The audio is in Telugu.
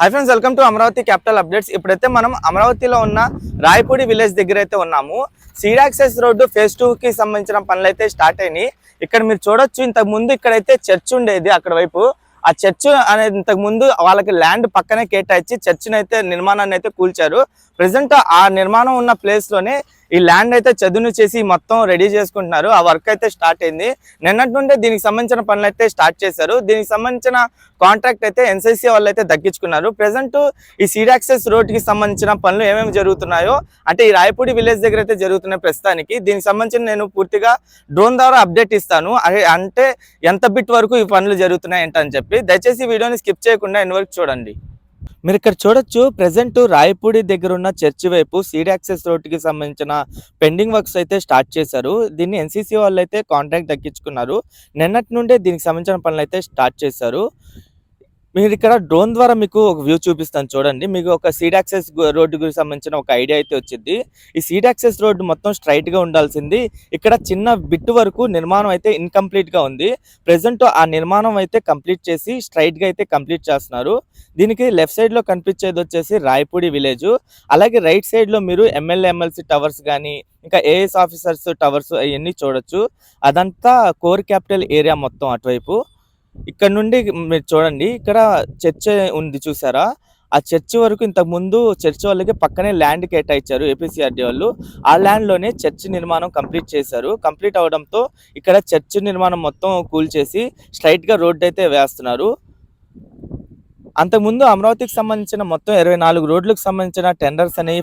Hi friends welcome to Amaravati capital updates ఇప్పుడైతే మనం అమరావతిలో ఉన్న రాయపూడి విలేజ్ దగ్గర అయితే ఉన్నాము సీడాక్సెస్ రోడ్డు ఫేజ్ టూ కి సంబంధించిన పనులు అయితే స్టార్ట్ అయినాయి. ఇక్కడ మీరు చూడొచ్చు ఇంతకు ముందు ఇక్కడైతే చర్చ్ ఉండేది అక్కడ వైపు. ఆ చర్చ్ అనేది ఇంతకు ముందు వాళ్ళకి ల్యాండ్ పక్కనే కేటాయించి చర్చిని అయితే నిర్మాణాన్ని అయితే కూల్చారు. ప్రజెంట్ ఆ నిర్మాణం ఉన్న ప్లేస్లోనే ఈ ల్యాండ్ అయితే చదును చేసి మొత్తం రెడీ చేసుకుంటున్నారు. ఆ వర్క్ అయితే స్టార్ట్ అయింది. నిన్నటి నుండే దీనికి సంబంధించిన పనులు అయితే స్టార్ట్ చేశారు. దీనికి సంబంధించిన కాంట్రాక్ట్ అయితే ఎన్సీసీ వాళ్ళు అయితే దక్కించుకున్నారు. ప్రజెంట్ ఈ సీడాక్సెస్ రోడ్కి రోడ్కి సంబంధించిన పనులు ఏమేమి జరుగుతున్నాయో అంటే ఈ రాయపూడి విలేజ్ దగ్గర అయితే జరుగుతున్నాయి ప్రస్తుతానికి. దీనికి సంబంధించిన నేను పూర్తిగా డ్రోన్ ద్వారా అప్డేట్ ఇస్తాను. అదే అంటే ఎంత బిట్ వరకు ఈ పనులు జరుగుతున్నాయి ఏంటని చెప్పి. దయచేసి వీడియోని స్కిప్ చేయకుండా ఎన్ని వరకు చూడండి. మీరు ఇక్కడ చూడొచ్చు ప్రెసెంట్ రాయపూడి దగ్గర ఉన్న చర్చి వైపు సీడ్ యాక్సెస్ రోడ్కి సంబంధించిన పెండింగ్ వర్క్స్ అయితే స్టార్ట్ చేశారు. దీన్ని ఎన్సీసీ వాళ్ళు అయితే కాంట్రాక్ట్ దక్కించుకున్నారు. నిన్నటి నుండే దీనికి సంబంధించిన పనులు అయితే స్టార్ట్ చేశారు. మీరు ఇక్కడ డ్రోన్ ద్వారా మీకు ఒక వ్యూ చూపిస్తాను చూడండి. మీకు ఒక సీడ్ యాక్సెస్ రోడ్డు గురించి సంబంధించిన ఒక ఐడియా అయితే వచ్చింది. ఈ సీడ్ యాక్సెస్ రోడ్డు మొత్తం స్ట్రైట్గా ఉండాల్సింది. ఇక్కడ చిన్న బిట్ వరకు నిర్మాణం అయితే ఇన్కంప్లీట్గా ఉంది. ప్రజెంట్ ఆ నిర్మాణం అయితే కంప్లీట్ చేసి స్ట్రైట్గా అయితే కంప్లీట్ చేస్తున్నారు. దీనికి లెఫ్ట్ సైడ్లో కనిపించేది వచ్చేసి రాయపూడి విలేజ్. అలాగే రైట్ సైడ్లో మీరు ఎమ్మెల్యే ఎమ్మెల్సీ టవర్స్ కానీ ఇంకా ఏఎస్ ఆఫీసర్స్ టవర్స్ అవన్నీ చూడొచ్చు. అదంతా కోర్ క్యాపిటల్ ఏరియా మొత్తం అటువైపు. ఇక్కడ నుండి మీరు చూడండి ఇక్కడ చర్చ్ ఉంది చూసారా? ఆ చర్చ్ వరకు ఇంతకుముందు చర్చ్ వాళ్ళకి పక్కనే ల్యాండ్ కేటాయించారు ఏపీసీఆర్డీ వాళ్ళు. ఆ ల్యాండ్లోనే చర్చ్ నిర్మాణం కంప్లీట్ చేశారు. కంప్లీట్ అవడంతో ఇక్కడ చర్చ్ నిర్మాణం మొత్తం కూల్చేసి స్ట్రైట్గా రోడ్ అయితే వేస్తున్నారు. అంతకుముందు అమరావతికి సంబంధించిన మొత్తం ఇరవై నాలుగు రోడ్లకు సంబంధించిన టెండర్స్ అనేవి